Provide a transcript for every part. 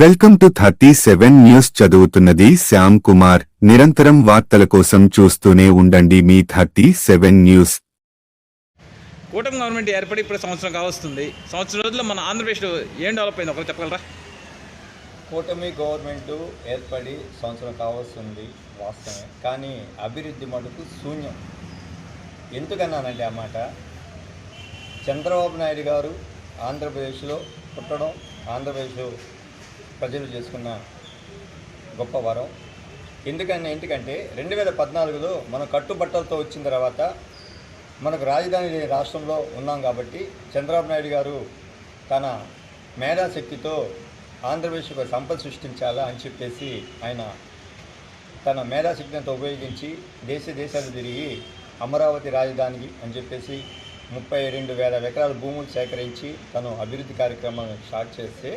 Welcome to thirty seven news చదువుతున్నది శ్యామ్ కుమార్. నిరంతరం వార్తల కోసం చూస్తూనే ఉండండి మీ థర్టీ సెవెన్ న్యూస్. కూటమి గవర్నమెంట్ ఏర్పడి ఇప్పుడు సంవత్సరం కావస్తుంది. సంవత్సరం రోజుల్లో మన ఆంధ్రప్రదేశ్లో ఏం డెవలప్ అయింది? ఒకరు చెప్పగలరా? కూటమి గవర్నమెంట్ ఏర్పడి సంవత్సరం కావస్తుంది వాస్తవమే. కానీ అభివృద్ధి మటుకు శూన్యం. ఎందుకన్నానండి ఆ మాట? చంద్రబాబు నాయుడు గారు ఆంధ్రప్రదేశ్లో పుట్టడం ఆంధ్రప్రదేశ్ ప్రజలు చేసుకున్న గొప్ప వరం. ఎందుకని ఎందుకంటే రెండు వేల పద్నాలుగులో మనం కట్టుబట్టలతో వచ్చిన తర్వాత మనకు రాజధాని లేని రాష్ట్రంలో ఉన్నాం కాబట్టి చంద్రబాబు నాయుడు గారు తన మేధాశక్తితో ఆంధ్రప్రదేశ్ ఒక సంపద సృష్టించాలా అని చెప్పేసి ఆయన తన మేధాశక్తిని అంతా ఉపయోగించి దేశ దేశాలు తిరిగి అమరావతి రాజధానికి అని చెప్పేసి ముప్పై రెండు వేల ఎకరాల భూములు సేకరించి తను అభివృద్ధి కార్యక్రమాలను స్టార్ట్ చేస్తే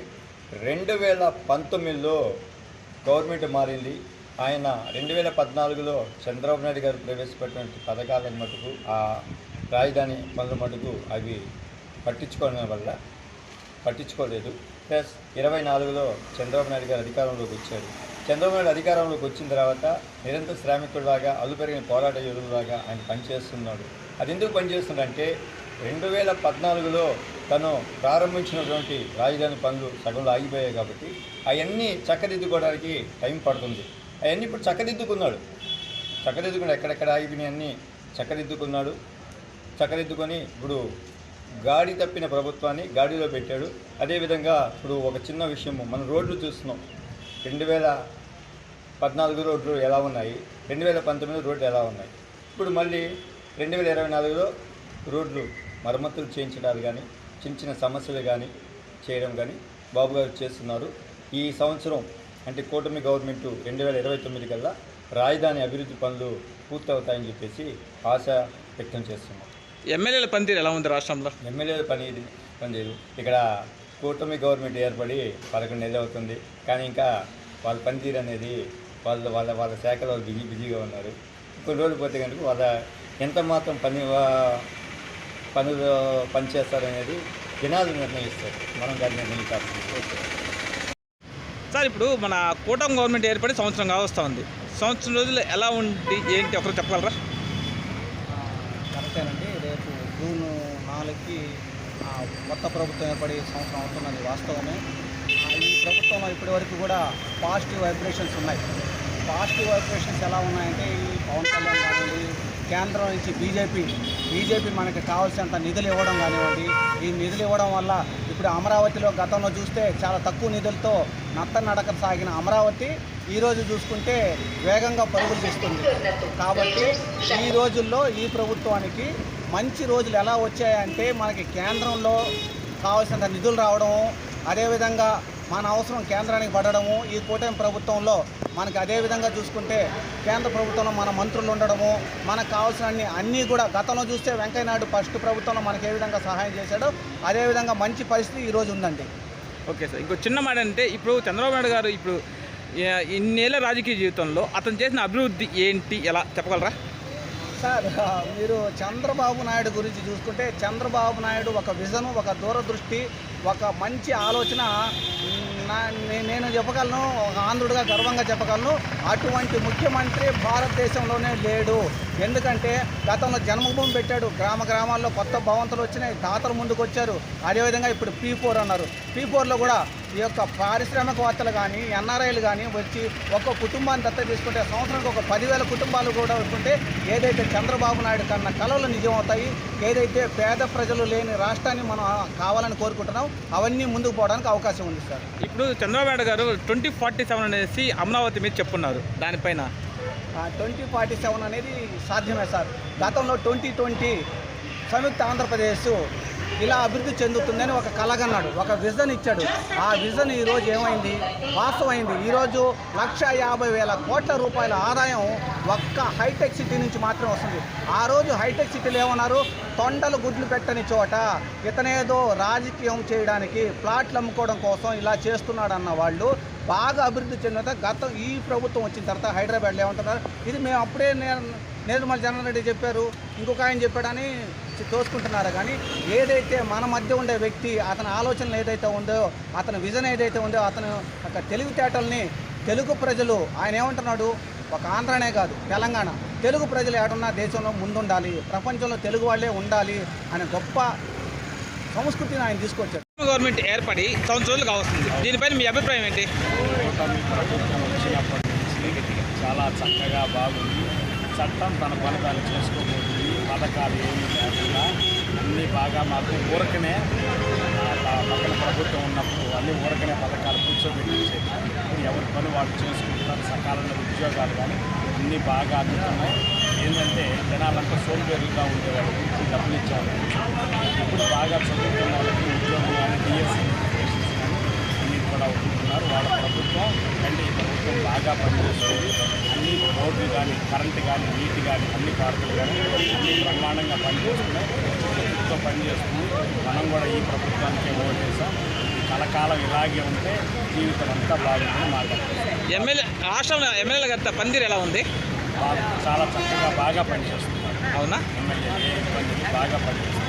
రెండు వేల పంతొమ్మిదిలో గవర్నమెంట్ మారింది. ఆయన రెండు వేల పద్నాలుగులో చంద్రబాబు నాయుడు గారు ప్రవేశపెట్టినటువంటి పథకాలను మటుకు ఆ రాజధాని పనుల మటుకు అవి పట్టించుకోవడం వల్ల పట్టించుకోలేదు. ప్లస్ ఇరవై నాలుగులో చంద్రబాబు నాయుడు గారు అధికారంలోకి వచ్చారు. చంద్రబాబు నాయుడు అధికారంలోకి వచ్చిన తర్వాత నిరంతర శ్రామికుడిలాగా అల్లుపెరిగిన పోరాట యోధులాగా ఆయన పనిచేస్తున్నాడు. అది ఎందుకు పనిచేస్తున్నాడంటే రెండు వేల పద్నాలుగులో తను ప్రారంభించినటువంటి రాజధాని పనులు సగంలో ఆగిపోయాయి కాబట్టి అవన్నీ చక్కదిద్దుకోవడానికి టైం పడుతుంది. అవన్నీ ఇప్పుడు చక్కదిద్దుకున్నాడు. చక్కదిద్దుకున్నాడు. ఎక్కడెక్కడ ఆగిపోయినాయన్నీ చక్కదిద్దుకున్నాడు. చక్కదిద్దుకొని ఇప్పుడు గాడి తప్పిన ప్రభుత్వాన్ని గాడిలో పెట్టాడు. అదేవిధంగా ఇప్పుడు ఒక చిన్న విషయము మనం రోడ్లు చూస్తున్నాం. రెండు వేల పద్నాలుగు రోడ్లు ఎలా ఉన్నాయి? రెండు వేల పంతొమ్మిది రోడ్లు ఎలా ఉన్నాయి? ఇప్పుడు మళ్ళీ రెండు వేల ఇరవై నాలుగులో రోడ్లు మరమ్మతులు చేయించడాలు కానీ చిన్న చిన్న సమస్యలు కానీ చేయడం కానీ బాబు గారు చేస్తున్నారు. ఈ సంవత్సరం అంటే కూటమి గవర్నమెంట్ రెండు వేల ఇరవై తొమ్మిది కల్లా రాజధాని అభివృద్ధి పనులు పూర్తవుతాయని చెప్పేసి ఆశ వ్యక్తం చేస్తున్నాం. ఎమ్మెల్యేల పనితీరు ఎలా ఉంది రాష్ట్రంలో? ఎమ్మెల్యేల పని పనిచేయదు ఇక్కడ కూటమి గవర్నమెంట్ ఏర్పడి పదకొండు నెలలు అవుతుంది. కానీ ఇంకా వాళ్ళ పనితీరు అనేది వాళ్ళ వాళ్ళ వాళ్ళ శాఖలో బిజీ బిజీగా ఉన్నారు. కొన్ని రోజులు పోతే కనుక వాళ్ళ ఎంత మాత్రం పని పనులు పనిచేస్తారనేది జనాలు నిర్ణయిస్తారు. మనం దాన్ని నిర్ణయించాల్సింది సార్ ఇప్పుడు మన కూటమి గవర్నమెంట్ ఏర్పడి సంవత్సరం కావస్తా ఉంది. సంవత్సరం రోజులు ఎలా ఉంది ఏంటి? ఒకరు చెప్పగలరా? కరెక్టేనండి రేపు జూన్ నాలుగుకి కొత్త ప్రభుత్వం ఏర్పడి సంవత్సరం అవుతున్నది వాస్తవమే. ఈ ప్రభుత్వంలో ఇప్పటి వరకు కూడా పాజిటివ్ వైబ్రేషన్స్ ఉన్నాయి. పాజిటివ్ వైబ్రేషన్స్ ఎలా ఉన్నాయంటే ఈ పవన్ కళ్యాణ్ కానివ్వండి కేంద్రం నుంచి బీజేపీ బీజేపీ మనకి కావాల్సినంత నిధులు ఇవ్వడం కానివ్వండి ఈ నిధులు ఇవ్వడం వల్ల ఇప్పుడు అమరావతిలో గతంలో చూస్తే చాలా తక్కువ నిధులతో నత్త నడక సాగిన అమరావతి ఈరోజు చూసుకుంటే వేగంగా పరుగులు తీస్తుంది. కాబట్టి ఈ రోజుల్లో ఈ ప్రభుత్వానికి మంచి రోజులు ఎలా వచ్చాయంటే మనకి కేంద్రంలో కావాల్సినంత నిధులు రావడము అదేవిధంగా మన అవసరం కేంద్రానికి పడడము ఈ కూటమి ప్రభుత్వంలో మనకి అదేవిధంగా చూసుకుంటే కేంద్ర ప్రభుత్వంలో మన మంత్రులు ఉండడము మనకు కావాల్సిన అన్ని అన్నీ కూడా గతంలో చూస్తే వెంకయ్యనాయుడు ఫస్ట్ ప్రభుత్వంలో మనకి ఏ విధంగా సహాయం చేశాడో అదేవిధంగా మంచి పరిస్థితి ఈరోజు ఉందండి. ఓకే సార్ ఇంకో చిన్న మాట అంటే ఇప్పుడు చంద్రబాబు నాయుడు గారు ఇప్పుడు ఇన్నేళ్ళ రాజకీయ జీవితంలో అతను చేసిన అభివృద్ధి ఏంటి? ఎలా? చెప్పగలరా? సార్ మీరు చంద్రబాబు నాయుడు గురించి చూసుకుంటే చంద్రబాబు నాయుడు ఒక విజన్ ఒక దూరదృష్టి ఒక మంచి ఆలోచన నా నేను చెప్పగలను ఒక ఆంధ్రుడిగా గర్వంగా చెప్పగలను అటువంటి ముఖ్యమంత్రి భారతదేశంలోనే లేడు. ఎందుకంటే గతంలో జన్మభూమి పెట్టాడు గ్రామ గ్రామాల్లో కొత్త భవంతులు వచ్చినాయి దాతలు ముందుకు వచ్చారు అదేవిధంగా ఇప్పుడు పీ ఫోర్ అన్నారు. పీ ఫోర్లో కూడా ఈ యొక్క పారిశ్రామికవేత్తలు కానీ ఎన్ఆర్ఐలు కానీ వచ్చి ఒక్క కుటుంబాన్ని దత్త తీసుకుంటే సంవత్సరానికి ఒక పదివేల కుటుంబాలు కూడా వస్తుంటే ఏదైతే చంద్రబాబు నాయుడు కన్న కలలు నిజం అవుతాయి ఏదైతే పేద ప్రజలు లేని రాష్ట్రాన్ని మనం కావాలని కోరుకుంటున్నాం అవన్నీ ముందుకు పోవడానికి అవకాశం ఉంది సార్. ఇప్పుడు చంద్రబాబు నాయుడు గారు ట్వంటీ ఫార్టీ సెవెన్ అనేసి అమరావతి మీద చెప్పున్నారు దానిపైన. ట్వంటీ ఫార్టీ సెవెన్ అనేది సాధ్యమే సార్. గతంలో ట్వంటీ ట్వంటీ సంయుక్త ఆంధ్రప్రదేశ్ ఇలా అభివృద్ధి చెందుతుందని ఒక కలగన్నాడు ఒక విజన్ ఇచ్చాడు. ఆ విజన్ ఈరోజు ఏమైంది? వాస్తవమైంది. ఈరోజు లక్ష యాభై వేల కోట్ల రూపాయల ఆదాయం ఒక్క హైటెక్ సిటీ నుంచి మాత్రమే వస్తుంది. ఆ రోజు హైటెక్ సిటీలు ఏమన్నారు? తొండలు గుడ్లు పెట్టని చోట ఇతనేదో రాజకీయం చేయడానికి ప్లాట్లు అమ్ముకోవడం కోసం ఇలా చేస్తున్నాడు అన్న వాళ్ళు బాగా అభివృద్ధి చెందిన గత ఈ ప్రభుత్వం వచ్చిన తర్వాత హైదరాబాద్లో ఏమంటున్నారు? ఇది మేము అప్పుడే నేను నిర్మల్ జనార్దన్ రెడ్డి చెప్పారు. ఇంకొక ఆయన చెప్పాడని వచ్చి తోసుకుంటున్నారు? కానీ ఏదైతే మన మధ్య ఉండే వ్యక్తి అతని ఆలోచనలు ఏదైతే ఉందో అతని విజన్ ఏదైతే ఉందో అతను యొక్క తెలివితేటల్ని తెలుగు ప్రజలు ఆయన ఏమంటున్నాడు? ఒక ఆంధ్రనే కాదు తెలంగాణ. తెలుగు ప్రజలు ఏడున్నా దేశంలో ముందుండాలి ప్రపంచంలో తెలుగు వాళ్ళే ఉండాలి అనే గొప్ప సంస్కృతిని ఆయన తీసుకొచ్చాడు. గవర్నమెంట్ ఏర్పడి సంవత్సరాలు కావస్తుంది. దీనిపైన మీ అభిప్రాయం ఏంటి? చాలా చక్కగా బాగుంది చట్టం తన పని తాను చేసుకోబోతుంది పథకాలు ఏమి లేకుండా అన్నీ బాగా మాకు ఊరకనే పక్కన ప్రభుత్వం ఉన్నప్పుడు అన్ని ఊరకనే పథకాలు కూర్చోబెట్టించేది ఎవరి పని వాళ్ళు చేసుకుంటున్నారు సకాలంలో ఉద్యోగాలు కానీ అన్నీ బాగా అందుతున్నాయి. ఏంటంటే జనాలంతా సోంబేరులుగా ఉండేవాళ్ళు డబ్బులు ఇచ్చేవాళ్ళు. ఇప్పుడు బాగా చదువుకున్న వాళ్ళకి ఉద్యోగం కానీ డిఎస్సీ కానీ అన్నీ కూడా ఉంటున్నారు వాళ్ళ ప్రభుత్వం అంటే ఈ ప్రభుత్వం బాగా పనిచేస్తుంది. రోడ్లు కానీ కరెంటు కానీ నీటి కానీ అన్ని పార్కులు కానీ అన్ని బ్రహ్మాండంగా పనిచేస్తున్నాయి. ప్రభుత్వం పనిచేస్తుంది. మనం కూడా ఈ ప్రభుత్వానికే ఓటేసాం ఇది కలకాలం ఇలాగే ఉంటే జీవితం అంతా బాగుంటుంది అనిపిస్తుంది. ఎమ్మెల్యే రాష్ట్రంలో ఎమ్మెల్యేల గారి పనితీరు ఎలా ఉంది? చాలా చక్కగా బాగా పనిచేస్తున్నారు. అవునా? ఎమ్మెల్యే ఏ ఇబ్బంది లేదు, బాగా పనిచేస్తున్నారు.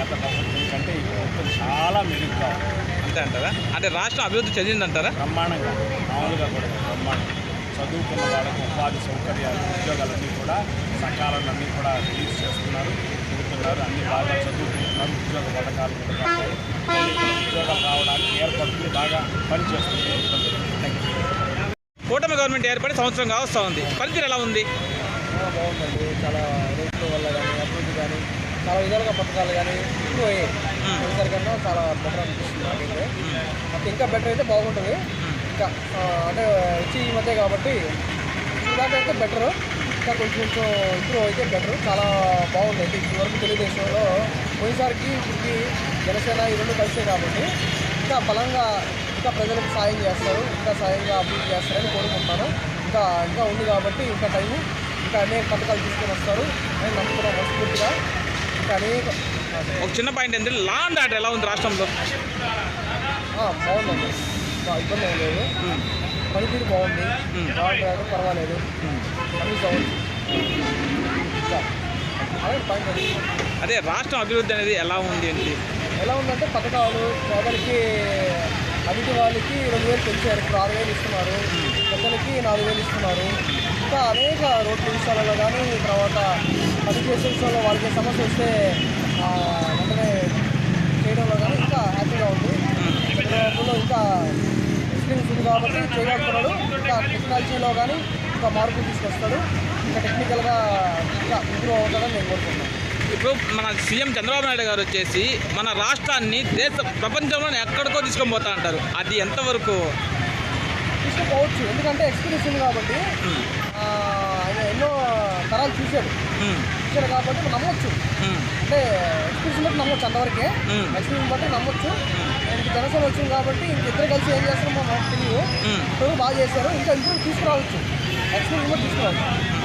గత ప్రభుత్వం కంటే ఈ ప్రభుత్వం చాలా మెరుగ్గా ఉంది. అంతే అంటారా? అంటే రాష్ట్రం అభివృద్ధి చెందిందంటారా? బ్రహ్మాండంగా మామూలుగా కూడా బ్రహ్మాండం చదువుకున్న వాళ్ళకు ఉపాధి సౌకర్యాలు ఉద్యోగాలన్నీ కూడా సకాలంలో అన్నీ కూడా రిలీజ్ చేస్తున్నారు చెబుతున్నారు అన్నీ బాగా చదువుకుంటున్నారు. ఉద్యోగ పథకాలు ఉద్యోగాలు రావడానికి ఏర్పడుతుంది బాగా పనిచేస్తుంది. కూటమి గవర్నమెంట్ ఏర్పడి సంవత్సరం కావస్తా ఉంది. పనితీరు ఎలా ఉంది? బాగుందండి. చాలా రైతుల వల్ల కానీ అభివృద్ధి కానీ చాలా విధాలుగా పథకాలు కానీ ఎక్కువ అయ్యాయి. కన్నా చాలా బెటర్ అనిపిస్తుంది నాకైతే. అంటే ఇంకా బెటర్ అయితే బాగుంటుంది. ఇంకా అంటే వచ్చి ఈ మధ్య కాబట్టి ఇలాగ అయితే బెటర్. ఇంకా కొంచెం కొంచెం ఇంప్రూవ్ అయితే బెటర్. చాలా బాగుంది అయితే ఇప్పటి వరకు తెలుగుదేశంలో పోయినసారికి ఇప్పటికి జనసేన ఈ రెండు కలిసే కాబట్టి ఇంకా బలంగా ఇంకా ప్రజలకు సాయం చేస్తారు. ఇంకా సాయంగా అభివృద్ధి చేస్తారని కోరుకుంటున్నాను ఇంకా ఇంకా ఉంది కాబట్టి ఇంకా టైము ఇంకా అనేక పథకాలు తీసుకొని వస్తారు అని నమ్ముతున్నాం మనస్ఫూర్తిగా. ఇంకా అనేక ఒక చిన్న పాయింట్ ఏంటంటే లా అండ్ ఆర్డర్ ఎలా ఉంది రాష్ట్రంలో? బాగుందండి. ఇబ్బంది ఏం లేదు. పనితీరు బాగుంది. బాగుంటారు పర్వాలేదు. అన్ని బాగుంది. అదే రాష్ట్రం అభివృద్ధి అనేది ఎలా ఉంది ఏంటి ఎలా ఉందంటే పథకాలు పేదలకి అవిటి వాళ్ళకి రెండు వేలు పెంచారు. ఇప్పుడు ఆరు వేలు ఇస్తున్నారు. పెద్దలకి నాలుగు వేలు ఇస్తున్నారు. ఇంకా అనేక రోడ్ల విషయాలలో కానీ తర్వాత చేసే విషయంలో వాళ్ళకి సమస్య వస్తే వెంటనే చేయడంలో కానీ ఇంకా హ్యాపీగా ఉంది. ఇంకా ఎక్స్పీరియన్స్ ఉంది కాబట్టి చేయగలుగుతున్నాడు ఇంకా టెక్నాలజీలో కానీ ఇంకా మార్పులు తీసుకొస్తాడు. ఇంకా టెక్నికల్గా ఇంకా ఇంప్రూవ్ అవుతాడని నేను కోరుకుంటున్నాను. ఇప్పుడు మన సీఎం చంద్రబాబు నాయుడు గారు వచ్చేసి మన రాష్ట్రాన్ని దేశ ప్రపంచంలో ఎక్కడికో తీసుకొని పోతా అంటారు. అది ఎంతవరకు? తీసుకుపోవచ్చు. ఎందుకంటే ఎక్స్పీరియన్స్ ఉంది కాబట్టి ఆయన ఎన్నో తరాలు చూశాడు. చూశాడు కాబట్టి నమ్మొచ్చు. అంటే ఎక్స్పీరియన్స్ బట్టి నమ్మొచ్చు అంతవరకే. ఎక్స్పీరియన్స్ బట్టి నమ్మొచ్చు. ఇంక జనసేన వచ్చింది కాబట్టి ఇద్దరు కలిసి ఏం చేస్తారో మనకు తెలియదు. బాగా చేశారు. ఇంకా ఇంప్రూవ్ తీసుకురావచ్చు. ఎక్స్పీరియన్స్ బట్టి తీసుకురావచ్చు.